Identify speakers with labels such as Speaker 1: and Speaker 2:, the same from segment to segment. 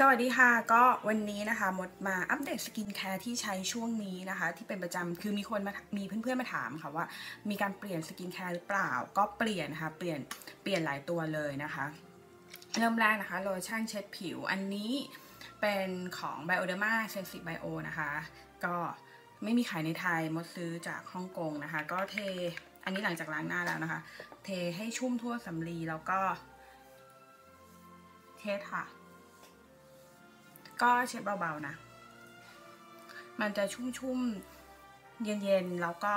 Speaker 1: สวัสดีค่ะ ก็วันนี้นะคะมดมาอัปเดตสกินแคร์ที่ใช้ช่วงนี้นะคะ ที่เป็นประจำคือมีคนมามีเพื่อนๆมาถามค่ะว่า มีการเปลี่ยนสกินแคร์หรือเปล่า ก็เปลี่ยนนะคะเปลี่ยนเปลี่ยนหลายตัวเลยนะคะ เริ่มแรกนะคะโลชั่นเช็ดผิวอันนี้เป็นของ Bioderma Sensi Bio นะคะ ก็ไม่มีขายในไทยมดซื้อจากฮ่องกงนะคะ ก็เทอันนี้หลังจากล้างหน้าแล้วนะคะ เทให้ชุ่มทั่วสำลีแล้วก็เทสค่ะ ก็เช็ดเบาๆนะ มันจะชุ่มๆ เย็นๆ แล้วก็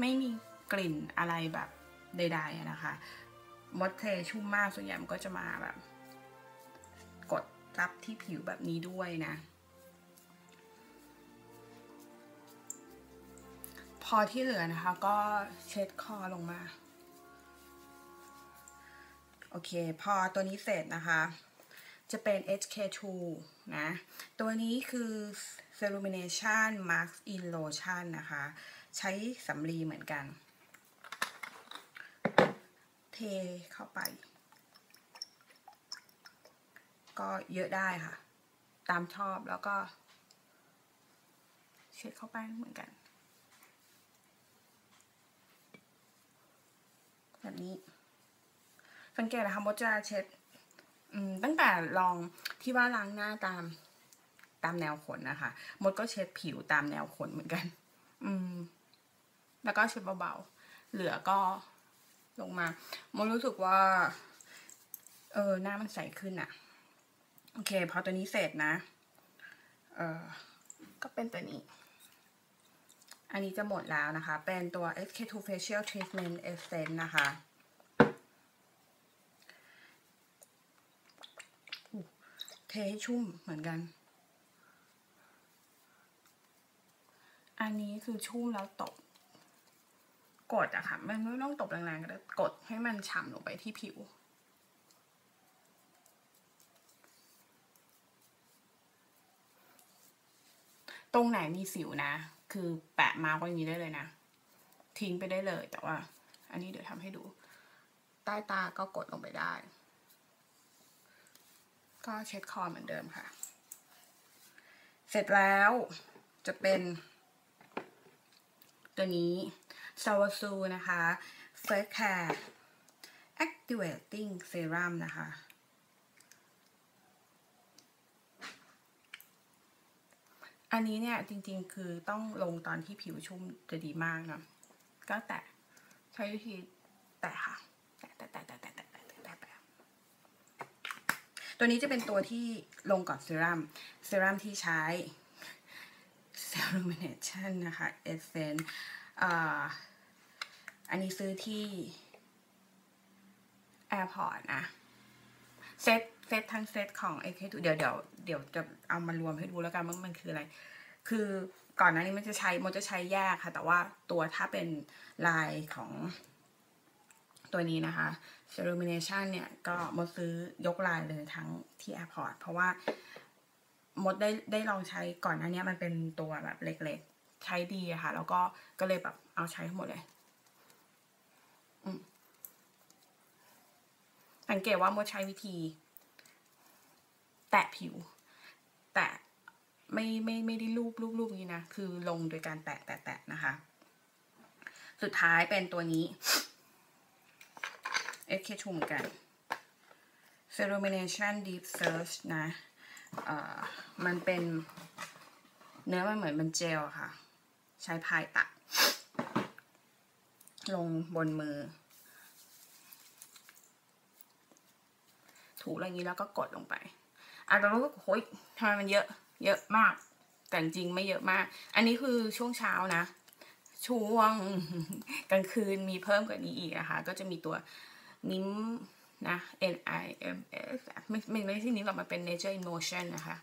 Speaker 1: ไม่มีกลิ่นอะไรแบบใดๆนะคะมดเทชุ่มมากส่วนใหญ่มันก็จะมาแบบ กดรับที่ผิวแบบนี้ด้วยนะ พอที่เหลือนะคะ ก็เช็ดคอลงมา โอเค พอตัวนี้เสร็จนะคะ จะเป็น HK2 นะ ตัวนี้คือ Cerumination Mask in Lotion นะคะ ใช้สำลีเหมือนกัน เทเข้าไป ก็เยอะได้ค่ะ ตามชอบแล้วก็ เช็ดเข้าไปเหมือนกัน แบบนี้ สังเกตนะคะมดจะเช็ด ตั้งแต่ลองที่ว่าล้างหน้าตามตามแนวขนนะคะ มดก็เช็ดผิวตามแนวขนเหมือนกัน อืม แล้วก็เช็ดเบาๆ เหลือก็ลงมา มดรู้สึกว่า เออ หน้ามันใสขึ้นอะโอเค พอตัวนี้เสร็จนะ เออก็เป็นตัวนี้ อันนี้จะหมดแล้วนะคะ เป็นตัว SK2 Facial Treatment Essence นะคะ เทให้ชุ่มเหมือนกัน อันนี้คือชุ่มแล้วตบกดอะค่ะ มันไม่ต้องตบแรงๆก็ได้กดให้มันฉ่ำลงไปที่ผิวตรงไหนมีสิวนะ คือแปะมาร์กไว้อย่างนี้ได้เลยนะ ทิ้งไปได้เลย แต่ว่า อันนี้เดี๋ยวทำให้ดู ใต้ตาก็กดลงไปได้ ก็เช็ดคอเหมือนเดิมค่ะ เสร็จแล้วจะเป็น ตัวนี้ซาวซูนะคะ Face Care Activating Serum นะคะ อันนี้เนี่ยจริงๆคือต้องลงตอนที่ผิวชุ่มจะดีมากนะก็แตะใช้วิธีแตะค่ะ แตะแตะแตะแตะแตะ ตัวนี้จะเป็นตัวที่ลงก่อนเซรั่ม เซรั่มที่ใช้ Cerumination นะคะ Essence อันนี้ซื้อที่ Airport นะ เซตเซตทั้งเซตของ AK2 เดี๋ยวเดี๋ยวเดี๋ยวจะเอามารวมให้ดูแล้วกันว่ามันคืออะไร คือก่อนหน้านี้มันจะใช้มันจะใช้แยกค่ะ แต่ว่าตัวถ้าเป็นลายของ ตัวนี้นะคะ Cerumination เนี่ยก็มดซื้อยกลายเลยทั้งที่แอร์พอร์ตเพราะว่ามดได้ได้ลองใช้ก่อนหน้านี้มันเป็นตัวแบบเล็กๆ ใช้ดีอะค่ะ แล้วก็ก็เลยแบบเอาใช้ทั้งหมดเลยสังเกตว่ามดใช้วิธี แตะผิว แตะไม่ไม่ไม่ได้ลูบลูบลูบนี้นะ คือลงโดยการแตะแตะแตะนะคะ สุดท้ายเป็นตัวนี้ SK 2 เหมือนกัน Cerumination Deep Search นะมันเป็นเนื้อมันเหมือนเป็นเจลค่ะ ใช้พายตัก ลงบนมือ ถูอะไรอย่างนี้แล้วก็กดลงไปอาจจะรู้ว่าโอ้ยทำไมมันเยอะเยอะมาก แต่จริงไม่เยอะมาก อันนี้คือช่วงเช้านะ ช่วงกลางคืนมีเพิ่มกว่านี้อีกนะคะ ก็จะมีตัว นิมนะ N I M S ไม่ไม่ไม่ใช่นิมหรอกมันเป็น Nature in Motion นะคะ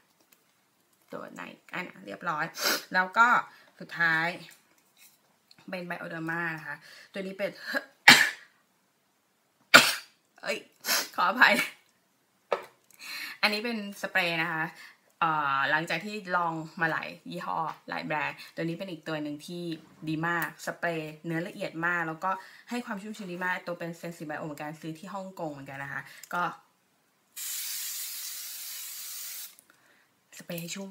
Speaker 1: ตัวไหนอันเรียบร้อย แล้วก็สุดท้าย เป็นไบโอเดอร์มานะคะ ตัวนี้เป็นเอ้ย ขออภัย อันนี้เป็นสเปรย์นะคะ หลังจากที่ลองมาหลายยี่ห้อหลายแบรนด์ ตัวนี้เป็นอีกตัวหนึ่งที่ดีมาก สเปรย์เนื้อละเอียดมาก แล้วก็ให้ความชุ่มชื้นดีมาก ตัวเป็นเซนซิไบโอเหมือนกันซื้อที่ฮ่องกงเหมือนกันนะคะ ก็สเปรย์ให้ชุ่ม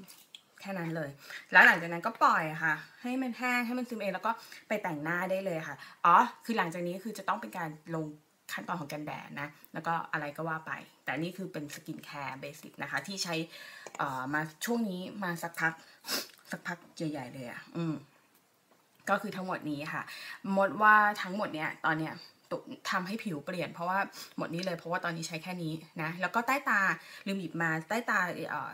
Speaker 1: แค่นั้นเลย แล้วหลังจากนั้นก็ปล่อยค่ะ ให้มันแห้งให้มันซึมเองแล้วก็ไปแต่งหน้าได้เลยค่ะ อ๋อ คือหลังจากนี้คือจะต้องเป็นการลง ขั้นตอนของกันแดดนะ แล้วก็อะไรก็ว่าไป แต่นี่คือเป็นสกินแคร์เบสิกนะคะ ที่ใช้อ่อมาช่วงนี้มาสักพัก สักพักใหญ่ๆเลยอะ่ะ อืม ก็คือทั้งหมดนี้ค่ะ หมดว่าทั้งหมดเนี้ยตอนเนี้ยตุทำให้ผิวเปลี่ยนเพราะว่าหมดนี้เลยเพราะว่าตอนนี้ใช้แค่นี้นะ แล้วก็ใต้ตาลืมหยิบมาใต้ตาเอ่อ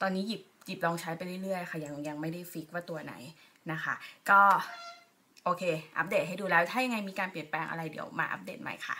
Speaker 1: ตอนนี้หยิบหยิบลองใช้ไปเรื่อยๆค่ะยังยังไม่ได้ฟิกว่าตัวไหนนะคะ ก็ โอเค อัปเดตให้ดูแล้ว ถ้ายังไงมีการเปลี่ยนแปลงอะไรเดี๋ยวมาอัปเดตใหม่ค่ะ